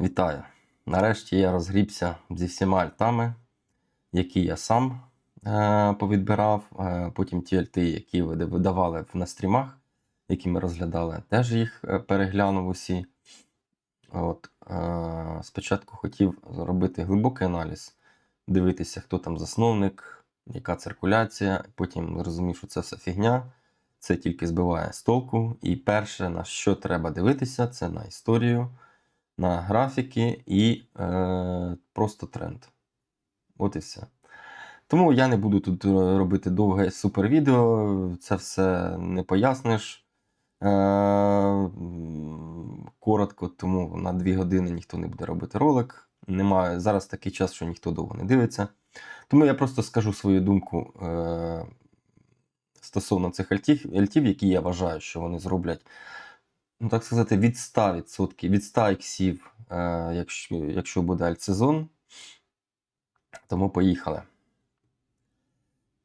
Вітаю! Нарешті я розгрібся зі всіма альтами, які я сам е, повідбирав. Е, потім ті альти, які видавали на стрімах, які ми розглядали, теж їх е, переглянув усі. От, е, спочатку хотів зробити глибокий аналіз, дивитися, хто там засновник, яка циркуляція. Потім зрозумів, що це все фігня. Це тільки збиває з толку. І перше, на що треба дивитися, це на історію на графіки і е, просто тренд. От і все. Тому я не буду тут е, робити довге супервідео, це все не поясниш. Е, коротко, тому на 2 години ніхто не буде робити ролик. Немає зараз такий час, що ніхто довго не дивиться. Тому я просто скажу свою думку е, стосовно цих альтів, альтів, які я вважаю, що вони зроблять ну так сказати, від 100%, від 100 іксів, е, якщо, якщо буде альтсезон. Тому поїхали.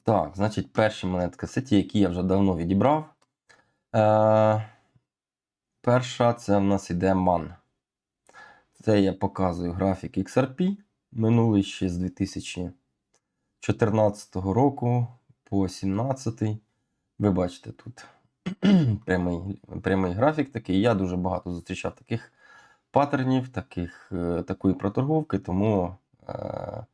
Так, значить, перші монетки це ті, які я вже давно відібрав. Е, перша це в нас іде MAN. Це я показую графік XRP. Минулий ще з 2014 року по 2017. Ви бачите тут прямий, прямий графік такий. Я дуже багато зустрічав таких паттернів, таких, е, такої проторговки, тому е,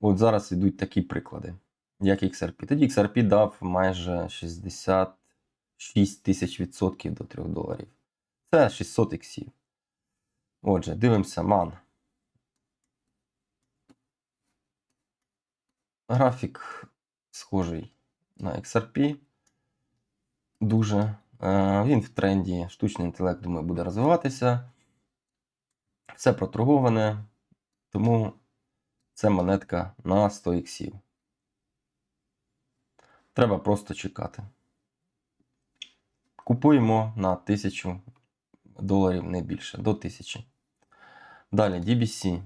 от зараз йдуть такі приклади, як XRP. Тоді XRP дав майже 66 тисяч відсотків до 3 доларів. Це 600 іксів. Отже, дивимося ман. Графік схожий на XRP дуже. Е, Він в тренді, штучний інтелект, думаю, буде розвиватися. Все проторговане, тому це монетка на 100 іксів. Треба просто чекати. Купуємо на 1000 доларів не більше, до 1000. Далі DBC.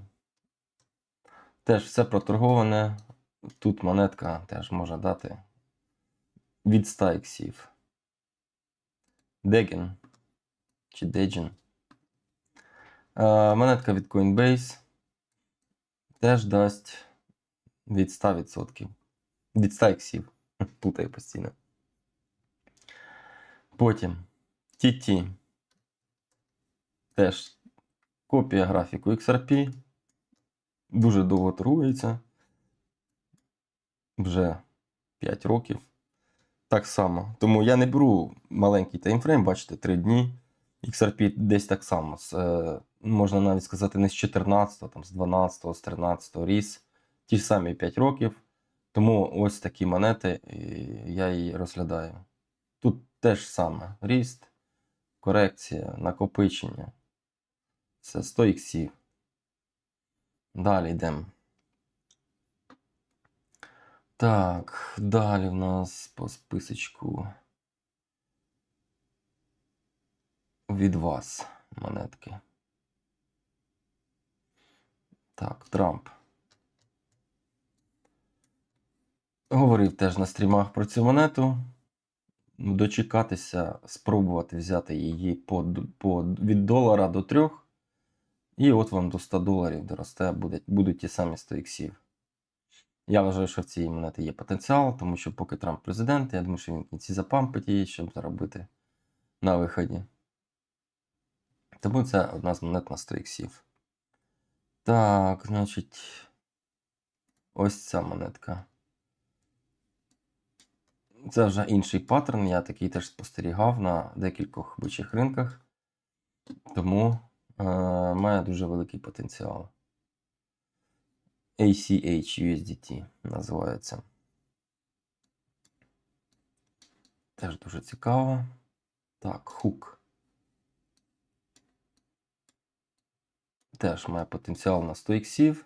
Теж все проторговане. Тут монетка теж може дати від 100 іксів. Деген чи Degen. Е, монетка від Coinbase теж дасть від 100%. Від 100 іксів. Плутаю постійно. Потім TT. Теж копія графіку XRP. Дуже довго торгується. Вже 5 років. Так само. Тому я не беру маленький таймфрейм, бачите, 3 дні. XRP десь так само. З, е, можна навіть сказати, не з 14, там, з 12, з 13 ріс. Ті ж самі 5 років. Тому ось такі монети і я її розглядаю. Тут теж саме ріст, корекція, накопичення. Це 100 іксів. Далі йдемо. Так, далі в нас по списочку від вас монетки. Так, Трамп. Говорив теж на стрімах про цю монету. Дочекатися, спробувати взяти її по, по, від долара до трьох. І от вам до 100 доларів доросте, будуть, будуть ті самі 100 іксів. Я вважаю, що в цій монеті є потенціал, тому що поки Трамп президент, я думаю, що він в кінці запампить її, щоб заробити на виході. Тому це одна з монет на 100 іксів. Так, значить, ось ця монетка. Це вже інший паттерн, я такий теж спостерігав на декількох бичих ринках, тому е, має дуже великий потенціал. ACH USDT називається. Теж дуже цікаво. Так, хук. Теж має потенціал на 100 іксів.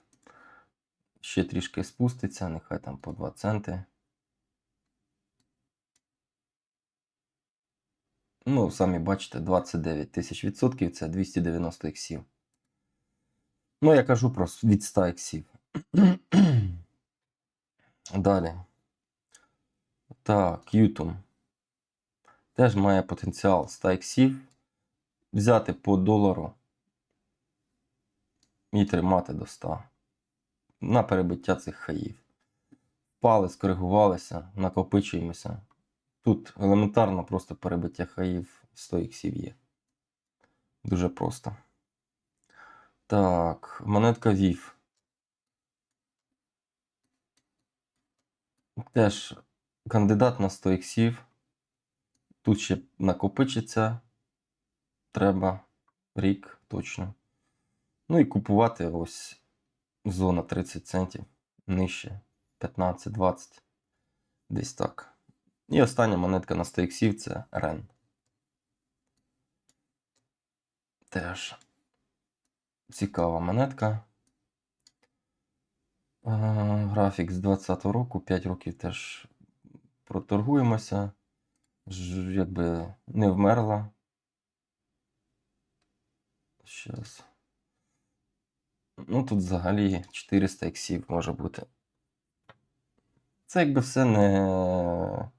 Ще трішки спуститься, нехай там по 2 центи. Ну, самі бачите, 29 тисяч відсотків це 290 іксів. Ну, я кажу про від 100 іксів. Далі. Так, Ютум. Теж має потенціал 100 іксів. Взяти по долару і тримати до 100 на перебиття цих хаїв. Впали, скоригувалися, накопичуємося. Тут елементарно просто перебиття хаїв 100 іксів є. Дуже просто. Так, монетка VIF. Теж кандидат на 100 іксів. Тут ще накопичиться. Треба рік точно. Ну і купувати ось зона 30 центів. Нижче 15-20. Десь так. І остання монетка на 100 іксів це REN. Теж цікава монетка. Графік з 20 року, 5 років теж проторгуємося. Ж, якби не вмерла. Щас. Ну, тут взагалі 400 іксів може бути. Це якби все не,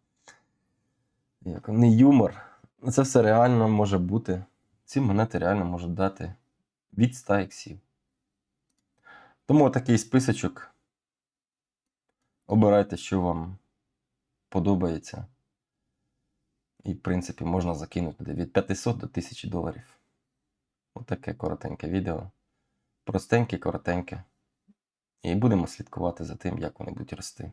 як, не юмор. Це все реально може бути. Ці монети реально можуть дати від 100 іксів. Тому такий списочок. Обирайте, що вам подобається. І, в принципі, можна закинути від 500 до 1000 доларів. Отаке коротеньке відео. Простеньке, коротеньке. І будемо слідкувати за тим, як вони будуть рости.